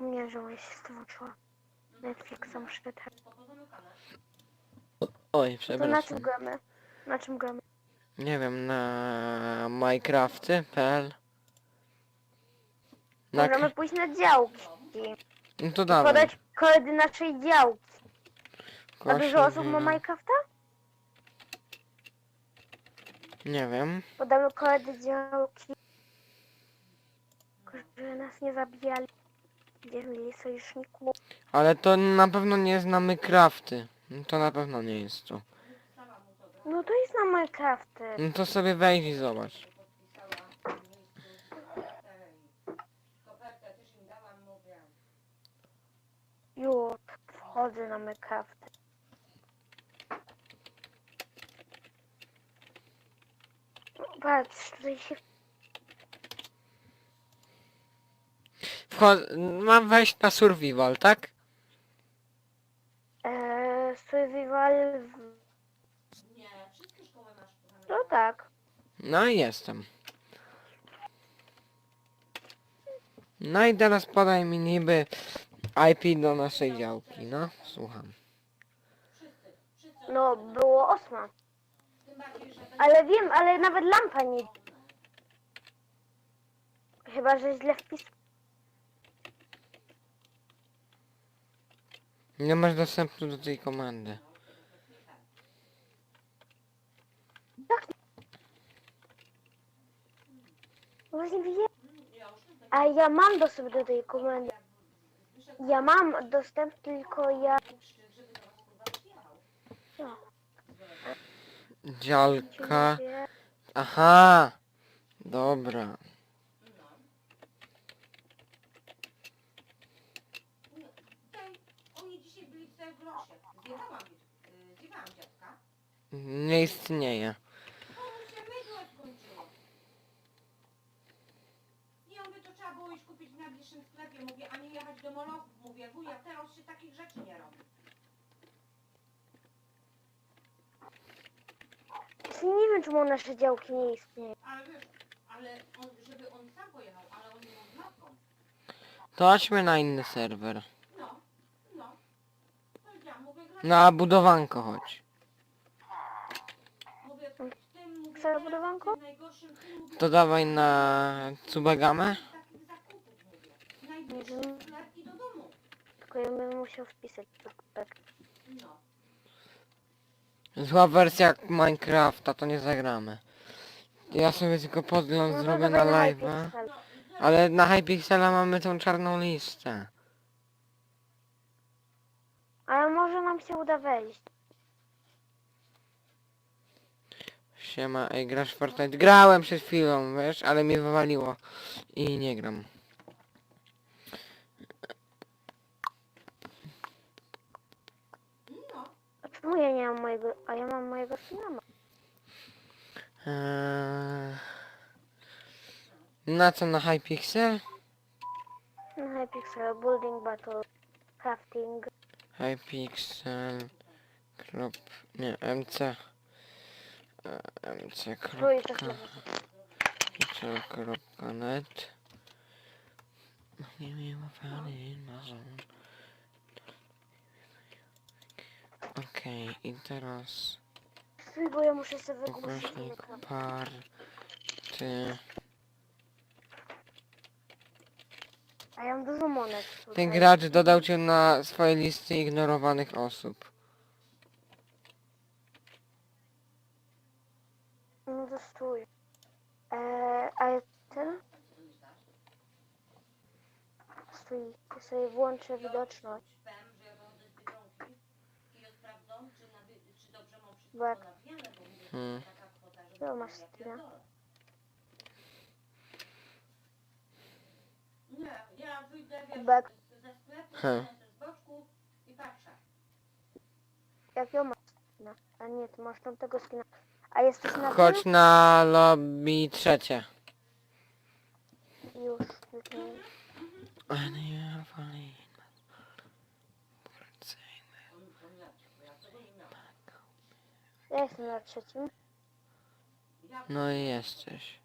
Moja się włączyła. Netflixa muszę wybrać. Oj, To na czym przepraszam. gramy? Na czym gramy? Nie wiem, na minecrafty.pl na... Możemy pójść na działki. No to dawaj. Podać kody naszej działki. A dużo osób ma nie- Minecrafta? Nie wiem. Podamy kody działki. Żeby nas nie zabijali. Będziemy mieli sojuszników. Ale to na pewno nie znamy crafty. No To na pewno nie jest to. No to jest na Minecrafty. No to sobie wejdź i zobacz. Już wchodzę na Minecrafty. Patrz, tutaj się Mam wejść na survival, tak? Eee, survival... w- No tak. No i jestem. No i teraz podaj mi niby IP do naszej działki, no. Słucham. No, było osma. Ale wiem, ale nawet lampa nie... Chyba, że źle wpis... Nie masz dostępu do tej komendy. Właśnie. A ja mam dostęp do tej komendy. Ja mam dostęp, tylko ja... No, Działka. Aha. Dobra. Tej, oni Zjechałam, y, zjechałam dziadka. Nie istnieje. O, mu się mydło skończyło. I on by to trzeba było iść kupić w najbliższym sklepie. Mówię, a nie jechać do molochów. Mówię, wuja, teraz się takich rzeczy nie robi. Właśnie nie wiem, czemu nasze działki nie istnieją. Ale wiesz, ale on, żeby on sam pojechał, ale on z matką. To chodźmy na inny serwer. No, no. Powiedziałam, mówię, gra- Na budowanko chodź. teraz budowanko? To dawaj na sklep i do domu. Tylko ja bym musiał wpisać. tak. No. Zła wersja Minecrafta, to nie zagramy. Ja sobie tylko podgląd No to zrobię na live'a. Hypixel. Ale na Hypixela mamy tą czarną listę. Nam się uda wejść. Siema, ej, grasz w Fortnite? Grałem przed chwilą, wiesz, ale mnie wywaliło. I nie gram. No. A czemu ja nie mam mojego... A ja mam mojego synama. Eee... Na co, na Hypixel? No Hypixel, Building Battle, Crafting. Hypixel... Krop... Nie, MC... E, MC... Tu jest Kropka... Hypixel.net Nie wiem, Amazon. Okej, i teraz... Bo ja muszę sobie wygłosić Ukośnik ekran. party... A ja mam dużo monet tutaj. Ten gracz dodał cię na swoje listy ignorowanych osób. No to stój. Eee, a ten? Stój, ja sobie włączę widoczność. Spam, że ja wychodzę z biedronki i ja sprawdzam, czy, na, wy- czy dobrze mam wszystko Bo jak- ponawijane, bo mówię, Hmm. to taka kwota, że To ja masz pierdolę. Steama. Nie, z- ze sklepu, Hmm. z boczku i patrzę. Jakiego masz skina? A nie, ty masz tamtego skina. A jesteś na Chodź na lobby trzecie. Już. wypiję. Ja jestem na trzecim. No i jesteś.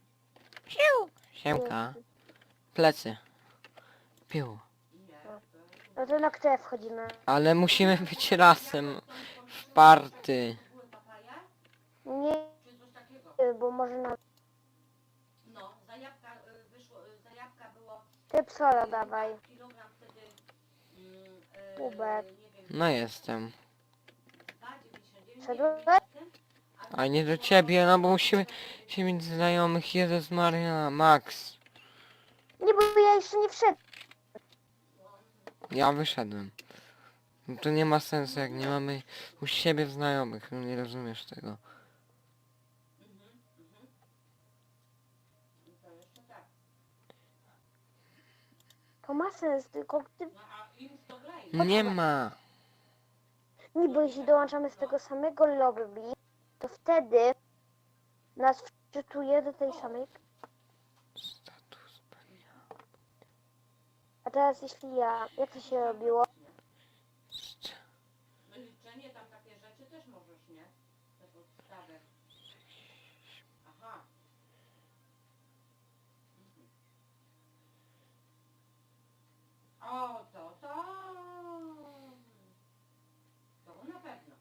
Siemka. Plecy. No to na które wchodzimy? Ale musimy być razem. W party. Nie, bo może na No, za jabłka y, wyszło, y, za jabłka było typ solo dawaj. kilogram wtedy, mm, y, Kubek. nie wiem, No jestem. 2,99, Szedłeś? A nie do ciebie, no bo musimy się mieć znajomych. Jezus Maria, Max. Nie, bo ja jeszcze nie wszedłem. Ja wyszedłem. No to nie ma sensu, jak nie mamy u siebie znajomych. No nie rozumiesz tego. To ma sens, tylko ty... No. Nie ma. Nie, bo jeśli dołączamy z tego samego lobby, to wtedy nas wczytuje do tej samej... A teraz jeśli ja... Jak to się robiło? Liczenie tam takie rzeczy też możesz, nie? Te podstawy. Aha. O, to, to. To na pewno.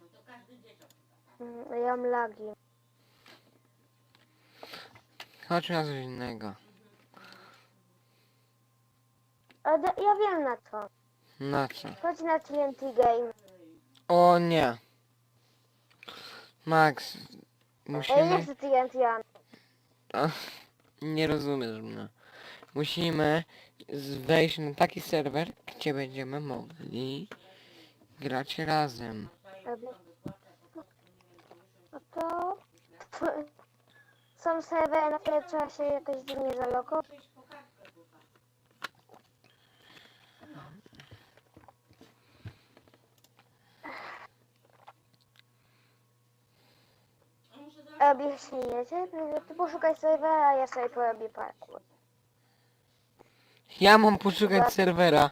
No to każdy dzieciak chyba, tak? Mm, Ja mam lagi. Chodź na coś innego. Ale da- ja wiem na co. Na co? Chodź na TNT Game. O nie. Max. Ej, nie Musimy... chcę TNT, Jan. Nie rozumiesz mnie. Musimy z- wejść na taki serwer, gdzie będziemy mogli grać razem. No to... Są serwery, na które trzeba się jakoś dziwnie zalogować. Zaraz Objaśnijecie? Ty poszukaj serwera, a ja sobie porobię parkour. Ja mam poszukać serwera.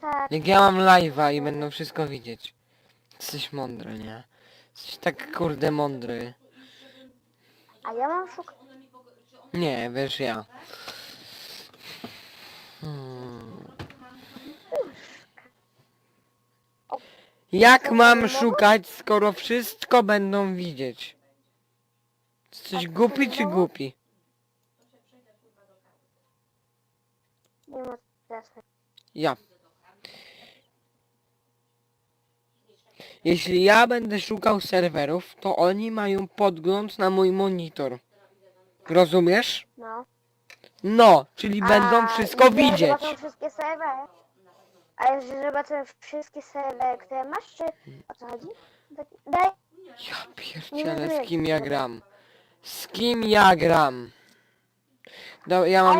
Tak, Jak ja mam live'a i będą wszystko widzieć. Jesteś mądry, nie? Jesteś tak kurde mądry. a ja mam szukać... Nie, wiesz ja. Hmm. Jak mam szukać, skoro wszystko będą widzieć? Jesteś głupi czy głupi? Nie ma sensu. Ja. Jeśli ja będę szukał serwerów, to oni mają podgląd na mój monitor. Rozumiesz? No. No, czyli będą wszystko widzieć. Zobaczą wszystkie serwery. A jeżeli zobaczą wszystkie serwery, które masz, czy o co chodzi? Tak- Daj. Ja pierdzielę, z kim ja gram? Z kim ja gram? Do, ja mam